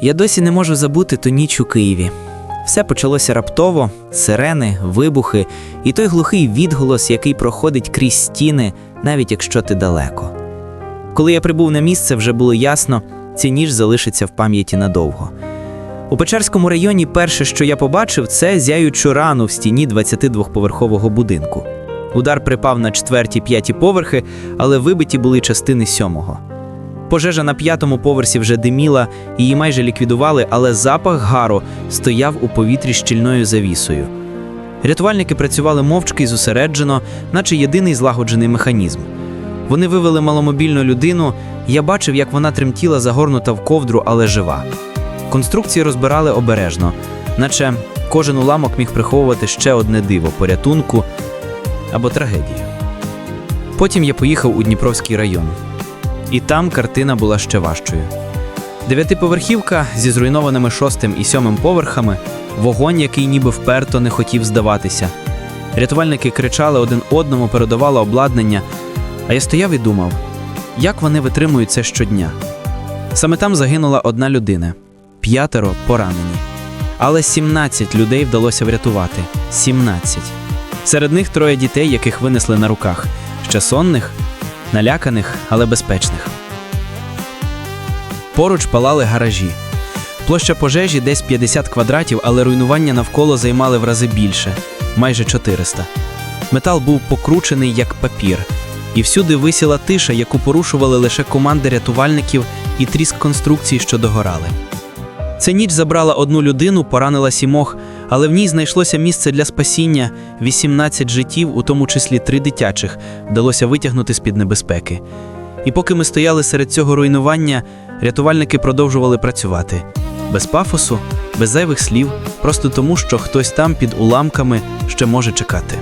Я досі не можу забути ту ніч у Києві. Все почалося раптово: сирени, вибухи і той глухий відголос, який проходить крізь стіни, навіть якщо ти далеко. Коли я прибув на місце, вже було ясно, ця ніч залишиться в пам'яті надовго. У Печерському районі перше, що я побачив, це зяючу рану в стіні 22-поверхового будинку. Удар припав на четверті п'яті поверхи, але вибиті були частини сьомого. Пожежа на п'ятому поверсі вже диміла, її майже ліквідували, але запах гару стояв у повітрі щільною завісою. Рятувальники працювали мовчки і зосереджено, наче єдиний злагоджений механізм. Вони вивели маломобільну людину, я бачив, як вона тремтіла загорнута в ковдру, але жива. Конструкції розбирали обережно, наче кожен уламок міг приховувати ще одне диво порятунку або трагедію. Потім я поїхав у Дніпровський район. І там картина була ще важчою. Дев'ятиповерхівка зі зруйнованими шостим і сьомим поверхами, вогонь, який ніби вперто не хотів здаватися. Рятувальники кричали один одному, передавали обладнання, а я стояв і думав, як вони витримують це щодня. Саме там загинула одна людина, п'ятеро поранені. Але 17 людей вдалося врятувати. 17. Серед них троє дітей, яких винесли на руках, ще сонних, наляканих, але безпечних. Поруч палали гаражі. Площа пожежі десь 50 квадратів, але руйнування навколо займали в рази більше майже 400. Метал був покручений як папір, і всюди висіла тиша, яку порушували лише команди рятувальників і тріск конструкцій, що догорали. Ця ніч забрала одну людину, поранила сімох, але в ній знайшлося місце для спасіння 18 життів, у тому числі три дитячих, вдалося витягнути з-під небезпеки. І поки ми стояли серед цього руйнування, рятувальники продовжували працювати без пафосу, без зайвих слів, просто тому, що хтось там під уламками ще може чекати.